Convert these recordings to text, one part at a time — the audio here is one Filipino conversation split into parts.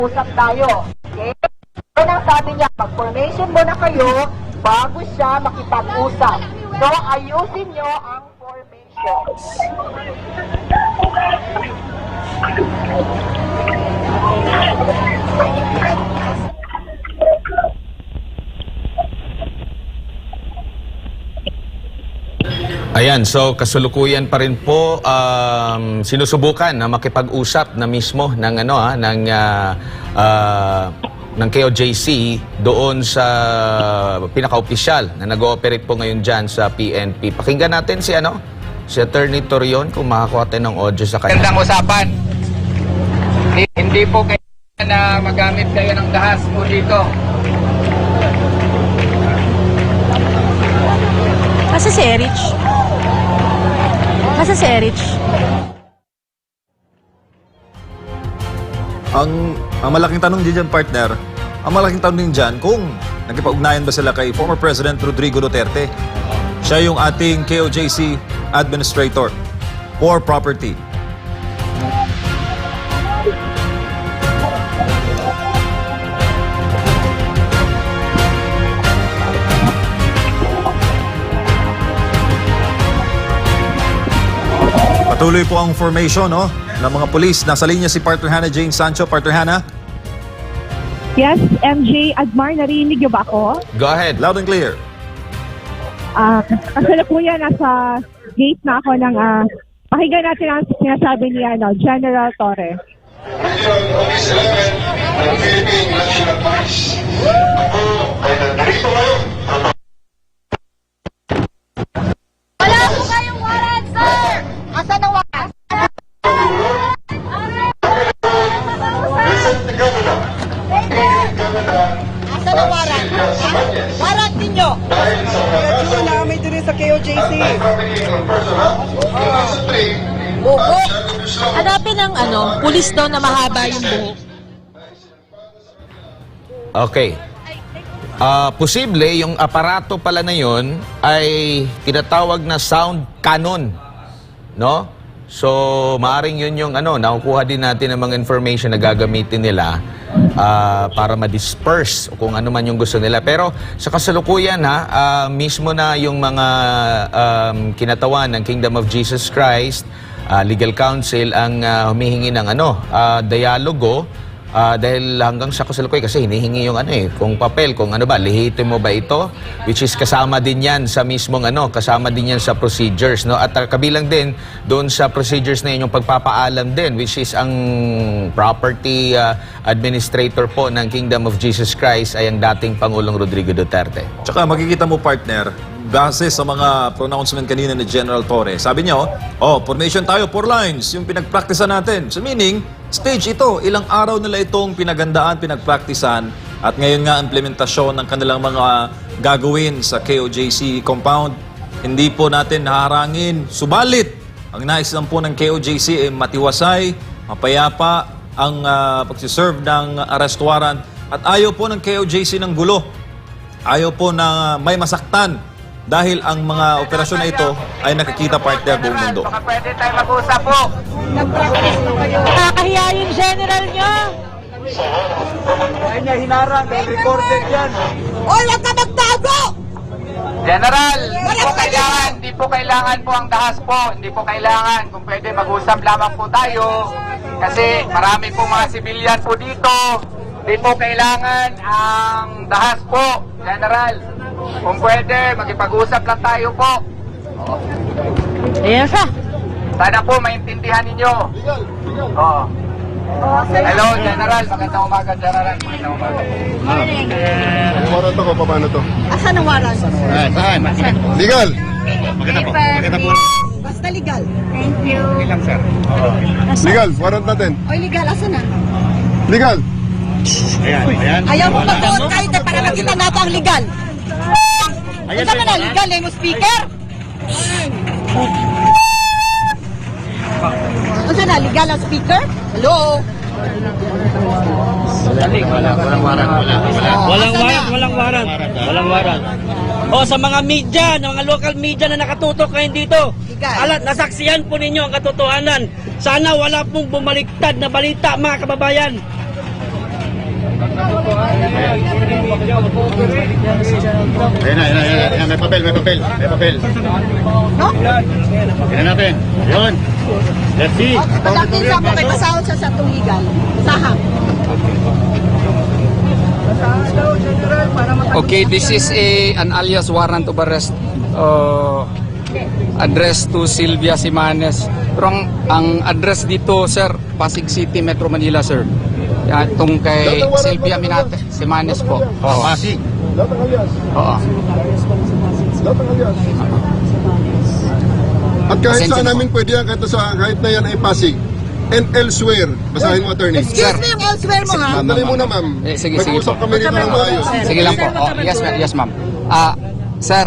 Usap tayo. Okay? Yun ang sabi niya, mag-formation muna kayo bago siya makipag-usap. So, ayusin niyo ang formations. Ayan, so kasulukuyan pa rin po um, sinusubukan na makipag-usap na mismo ng ano ha, ng ah, ah, ng KOJC doon sa pinaka-opisyal na nag-ooperate po ngayon diyan sa PNP. Pakinggan natin si ano, si Attorney Torion kung makakuha tayo ng audio sa kanya. Magandang usapan. Hindi, po kailangan na magamit kayo ng dahas po dito. Asa si Erich? Asa si Erich? Ang, ang malaking tanong din dyan, partner, ang malaking tanong din dyan kung nagkipag-ugnayan ba sila kay former President Rodrigo Duterte. Siya yung ating KOJC Administrator for Property. Patuloy po ang formation no, ng mga polis. Nasa linya si Partner Hannah Jane Sancho. Partner Hannah, Yes, MJ Admar, narinig niyo ba ako? Go ahead. loud and clear. Ah, kasalukuyan nasa gate na ako ng ah, pakinggan natin ang sinasabi ni ano, General Torre. Mission Office 11 ng Philippine National Police. Ako ay nandito ngayon Ang warrant? Sabanyes Warrant ninyo! frakaso namin din sa KOJC. at family ng personnel ng sa 3 Buhok. Hanapin ng ano, pulis daw na mahaba yung buhok. Okay. Ah, posible yung aparato pala na yon ay tinatawag na sound cannon. No? So, maaring yun yung ano, nakukuha din natin ng mga information na gagamitin nila ah, para ma-disperse kung ano man yung gusto nila. Pero sa kasalukuyan ha, ah, mismo na yung mga um, kinatawan ng Kingdom of Jesus Christ, ah, Legal Counsel ang ah, humihingi ng ano, ah, dialogo Ah, dahil hanggang sa kasalukuyan kasi hinihingi yung ano eh, kung papel, kung ano ba, lihitin mo ba ito? Which is kasama din yan sa mismong ano, kasama din yan sa procedures, no? At ah, kabilang din doon sa procedures na yun yung pagpapaalam din, which is ang property ah, administrator po ng Kingdom of Jesus Christ ay ang dating Pangulong Rodrigo Duterte. Tsaka makikita mo, partner, base sa mga pronouncement kanina ni General Torre, sabi niya, oh, formation tayo, four lines, yung pinagpraktisan natin. So meaning, stage ito, ilang araw nila itong pinagandaan, pinagpraktisan, at ngayon nga implementasyon ng kanilang mga gagawin sa KOJC compound. Hindi po natin naharangin, subalit, ang nais lang po ng KOJC ay matiwasay, mapayapa ang ah, pagsiserve ng arrest warrant at ayaw po ng KOJC ng gulo. Ayaw po na may masaktan dahil ang mga operasyon na ito ay nakikita partner buong mundo. Baka pwede tayo mag-usap po. Nakakahiya yung general nyo. Oy, wag ka magtago! General, hindi po kailangan, hindi po kailangan po ang dahas po. Hindi po kailangan. Kung pwede mag-usap lamang po tayo. Kasi marami po mga sibilyan po dito. Hindi po kailangan ang dahas po, General. Kung pwede, makipag-usap lang tayo po. Ayan siya. Sana po maintindihan ninyo. Oo. Hello, General. Magandang umaga, General. Magandang umaga. Warrant ako, paano to? Asan ang warrant? Legal! Basta legal. Legal, warrant natin. O legal, asan na? Legal! Ayaw mo mag-vote kahit na para makita natin ang legal. Ayan na na, legal eh, mo speaker. Asan na, legal ang speaker? Hello? Walang warrant, walang warrant. Walang warrant. O sa mga media, ng mga local media na nakatutok ngayon dito, alat, nasaksiyan po ninyo ang katotohanan. Sana wala pong bumaliktad na balita mga kababayan. Ayan na, ayan na, ayan na, ayan, may papel, may papel, may papel. Tingnan natin. Yun. Let's see. Pagdating sa mo kay pasahod sa sa tuligan. Saham. Okay, this is a an alias warrant of arrest uh, address to Sylvia Simanes. Pero ang, ang address dito, sir, Pasig City, Metro Manila, sir. Yan, itong kay Sylvia Minate, Simanes po. Oo. Pasig. Oo. At kahit Pasensya saan po. namin pwede yan, kahit, sa, kahit na yan ay Pasig. And elsewhere, basahin mo attorney. Excuse me yung elsewhere mo ha. Sandali muna ma'am. Eh, sige, sige Mag-usap po. kami dito ng maayos. Sige lang po. Oh, yes, ma'am. Yes, ma'am. Ah, sir,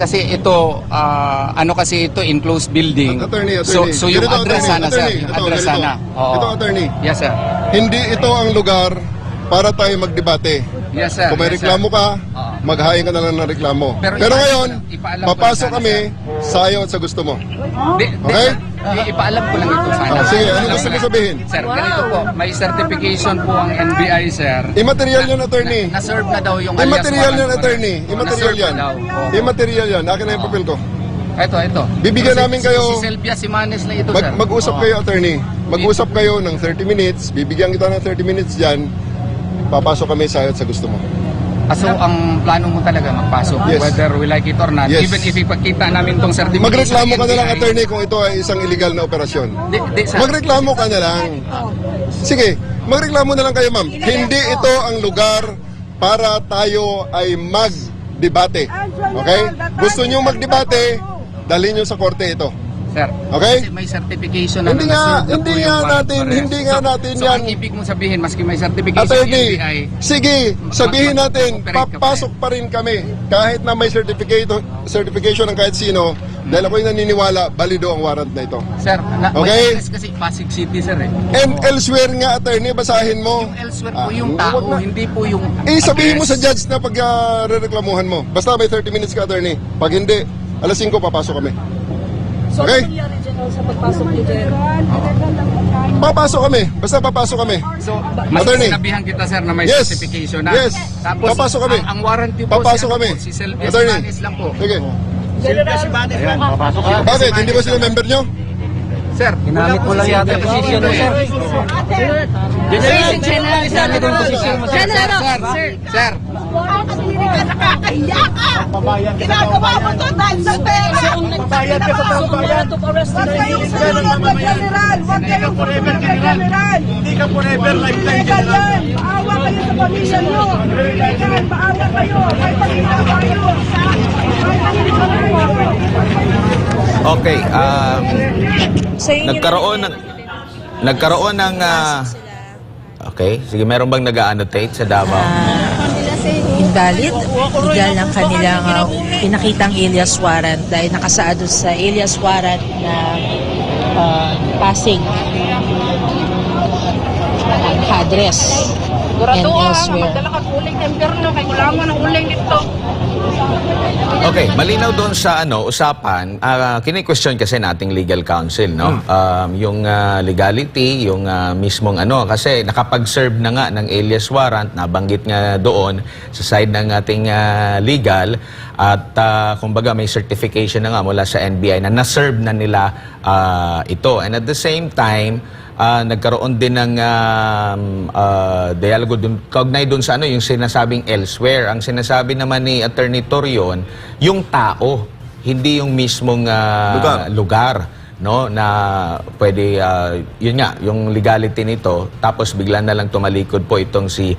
kasi ito, ah, ano kasi ito, enclosed building. Attorney, So, attorney. so yung Ganito, address attorney, sana, sir. attorney. Yung Ito, address ganito. sana. Oo. Ito, attorney. Yes, sir. Hindi ito ang lugar para tayo magdebate. Yes, sir. Kung may Yes, sir. reklamo ka, Oo. maghain ka na lang ng reklamo. Pero Pero, ipaalam ngayon, ko lang- ipaalam ko lang papasok sana, kami sa ayaw at sa gusto mo. Di, di, Okay? sir. Ipaalam ko lang ito sana. Ah, sige, ano Ipaalam gusto ko mo lang. sabihin? Sir, ganito po. May certification po ang NBI, sir. Immaterial yan, attorney. Na, na-serve na daw yung alias Immaterial warrant yan, warrant. attorney. Oh, Immaterial na-serve yan. na daw. Oo. Immaterial yan. Akin na yung papel ko. Ito, ito. Bibigyan Si- namin kayo- Si Sylvia Simanes na ito, Mag, sir. mag-usap Oo. kayo, attorney. Mag-usap kayo ng 30 minutes. Bibigyan kita ng 30 minutes dyan. Papasok kami sa sa gusto mo. Ah, so, ang plano mo talaga magpasok, Yes. whether we like it or not, Yes. even if ipagkita namin tong certification. Magreklamo ka na lang, attorney, kung ito ay isang illegal na operasyon. Di, di, sir. Magreklamo ka na lang. Sige, magreklamo na lang kayo, ma'am. Hindi ito ang lugar para tayo ay mag-debate. Okay? Gusto nyo mag-debate, dalhin nyo sa korte ito. Sir, Okay? kasi may certification na Hindi nga- na hindi nga natin- arrest. hindi nga So- natin so, yan. ang ibig mong sabihin, maski may certification ng Attorney, NBI, sige, sabihin natin, papasok pa rin kami. Kahit na may certificate, certification ng kahit sino, dahil ako'y naniniwala, balido ang warrant na ito. Sir, na, Okay. may kasi Pasig City, sir eh. And elsewhere nga, attorney, basahin mo. Yung elsewhere Ah, po yung tao, na. hindi po yung Eh, sabihin mo sa judge na pag uh, reklamuhan mo. Basta may 30 minutes ka, attorney. Pag hindi, alas 5 papasok kami. Okay? sa pagpasok ni Jen? Papasok kami. Basta papasok kami. So, mas Attorney. sinabihan kita sir na may Yes. certification na. Yes. Tapos, Papasok kami. Ang, ang warranty po, Papasok si, ano kami. po, si Sylvia Attorney. Simanes lang po. Sige. Ayan, papasok ka. Bakit? Hindi ba sila member nyo? Sir, ginamit mo lang yata yung position mo, sir. General, General, Ginamit yung position mo, sir. Sir, General, sir, sir. sir. Nakakahiya ka! Ginagawa mo to dahil sa pera! Nagbayad ka sa of arrest Huwag kayong sumunod na general! Huwag kayong sumunod na general! Hindi ka forever lifetime general! Maawa kayo sa pamilya nyo! Illegal! Maawa kayo! May pagkinawa kayo! Okay, um, nagkaroon ng nagkaroon ng ah, Okay, sige, meron bang nag-annotate sa Davao? Invalid. Legal ang kanilang uh, pinakitang alias warrant dahil nakasaad sa alias warrant na uh, Pasig ang address and elsewhere. Okay, malinaw doon sa ano usapan, uh, kini-question kasi nating legal counsel, no? Um, yung ah, legality, yung ah, mismong ano kasi nakapag-serve na nga ng alias warrant, nabanggit nga doon sa side ng ating ah, legal at ah, kumbaga may certification na nga mula sa NBI na na-serve na nila ah, ito. And at the same time, Ah, nagkaroon din ng um, ah, dialogo dun, kaugnay dun sa ano, yung sinasabing elsewhere. Ang sinasabi naman ni Attorney Torion, yung tao, hindi yung mismong ah, Lugar. lugar no na pwede ah, yun nga yung legality nito tapos bigla na lang tumalikod po itong si